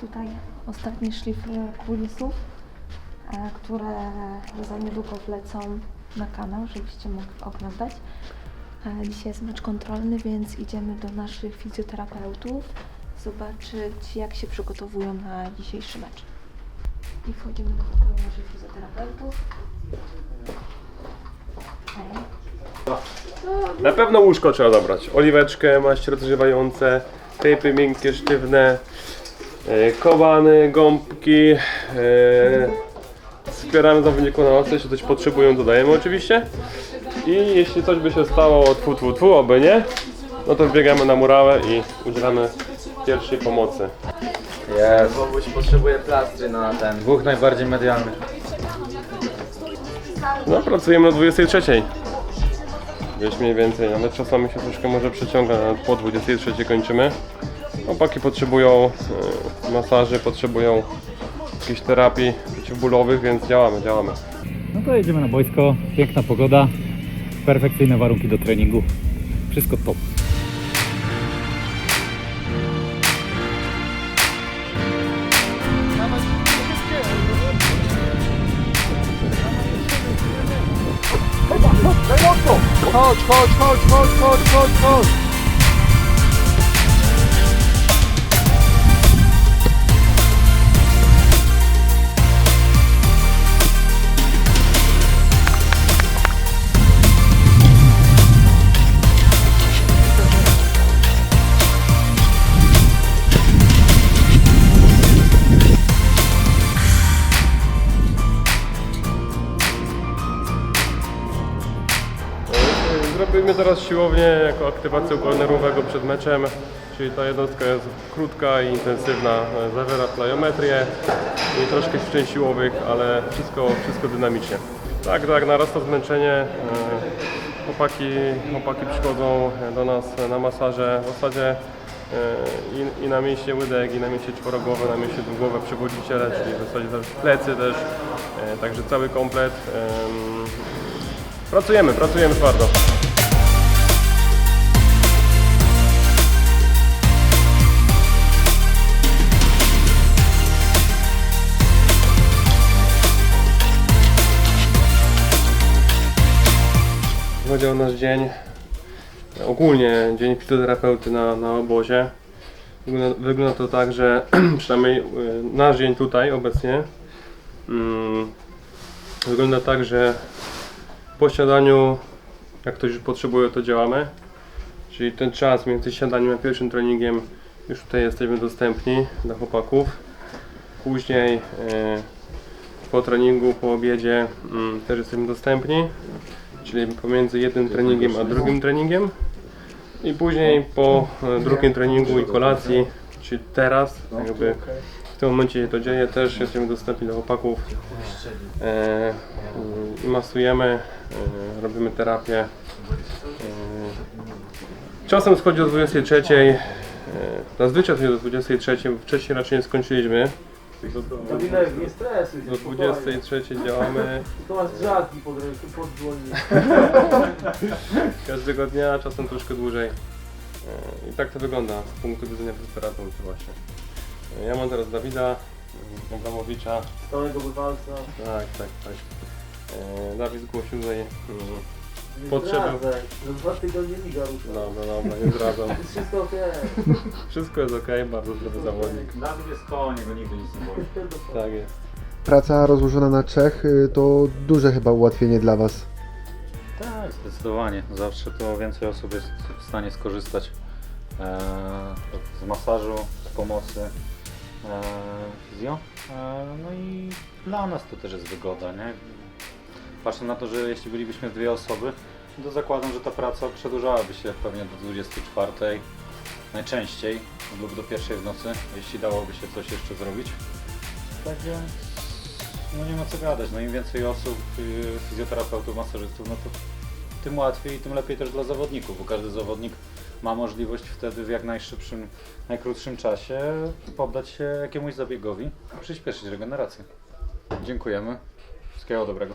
tutaj ostatni szlif e, kulisów, e, które za niedługo wlecą na kanał, żebyście mogli oglądać. E, Dzisiaj jest mecz kontrolny, więc idziemy do naszych fizjoterapeutów zobaczyć, jak się przygotowują na dzisiejszy mecz. I wchodzimy do pokoju naszych fizjoterapeutów. Na pewno łóżko trzeba zabrać. Oliweczkę, maści rozgrzewające, tejpy miękkie, sztywne, e, kowany, gąbki. E, wspieramy zawodników na mocno, jeśli coś potrzebują, dodajemy oczywiście. I jeśli coś by się stało, tfu, tfu, tfu, oby nie, no to wbiegamy na murawę i udzielamy pierwszej pomocy. Jest. Bobuś potrzebuje plastry na ten. Dwóch najbardziej medialnych. No, pracujemy do 23. Gdzieś mniej więcej, ale czasami się troszkę może przeciąga, nawet po 23 kończymy. Chłopaki potrzebują e, masaży, potrzebują jakichś terapii przeciwbólowych, więc działamy, działamy. No to jedziemy na boisko, piękna pogoda, perfekcyjne warunki do treningu. Wszystko top. Chodź, chodź, chodź, chodź, chodź, chodź, chodź. Zrobimy teraz siłownię jako aktywację układu przed meczem, czyli ta jednostka jest krótka i intensywna, e, zawiera plyometrię i troszkę ćwiczeń siłowych, ale wszystko, wszystko dynamicznie. Tak, tak, narasta zmęczenie. e, Chłopaki, chłopaki przychodzą do nas na masaże w zasadzie e, i, i na mięśnie łydek, i na mięśnie czworogłowe, na mięśnie dwugłowe przewodziciele, czyli w zasadzie też plecy też, także cały komplet. em, Pracujemy, pracujemy twardo. O nasz dzień, ogólnie dzień fizjoterapeuty na, na obozie. Wygląda, wygląda to tak, że przynajmniej y, nasz dzień tutaj obecnie mm, wygląda tak, że po śniadaniu, jak ktoś już potrzebuje, to działamy. Czyli ten czas między śniadaniem a pierwszym treningiem już tutaj jesteśmy dostępni dla chłopaków. Później e, po treningu, po obiedzie mm, też jesteśmy dostępni. Czyli pomiędzy jednym treningiem a drugim treningiem. I później po e, drugim treningu i kolacji, czyli teraz, jakby w tym momencie się to dzieje, też jesteśmy dostępni dla chłopaków. E, i masujemy, e, robimy terapię. E, czasem schodzi o 23. E, zazwyczaj schodzi o 23. Wcześniej raczej nie skończyliśmy. Do, Kabinek, nie stresuj się, do spokojnie. 23 działamy Tu masz drzazgi pod ręką, pod dłoni. każdego dnia, czasem troszkę dłużej. E, I tak to wygląda z punktu widzenia fizjoterapeuty właśnie. E, Ja mam teraz Dawida mm, Abramowicza. Stałego bywalca. Tak, tak, tak. E, Dawid zgłosił tutaj. mm, Nie Potrzeby- zdradzaj. Za dwa tygodnie liga rusza. Dobra, dobra, nie zdradzam. Jest wszystko okej. Wszystko jest ok, bardzo zdrowy zawodnik. Dawid jest koło niego, nigdy nic nie boi. Tak jest. Praca rozłożona na trzech y, to duże chyba ułatwienie dla Was. Tak, zdecydowanie. Zawsze to więcej osób jest w stanie skorzystać e, z masażu, z pomocy e, fizjo. E, no i dla nas to też jest wygoda, nie? Patrzę na to, że jeśli bylibyśmy dwie osoby, to zakładam, że ta praca przedłużałaby się pewnie do 24 najczęściej lub do pierwszej w nocy, jeśli dałoby się coś jeszcze zrobić. Tak więc no nie ma co gadać. No im więcej osób, y, fizjoterapeutów, masażystów, no to tym łatwiej i tym lepiej też dla zawodników, bo każdy zawodnik ma możliwość wtedy w jak najszybszym, najkrótszym czasie poddać się jakiemuś zabiegowi przyspieszyć regenerację. Dziękujemy. Wszystkiego dobrego.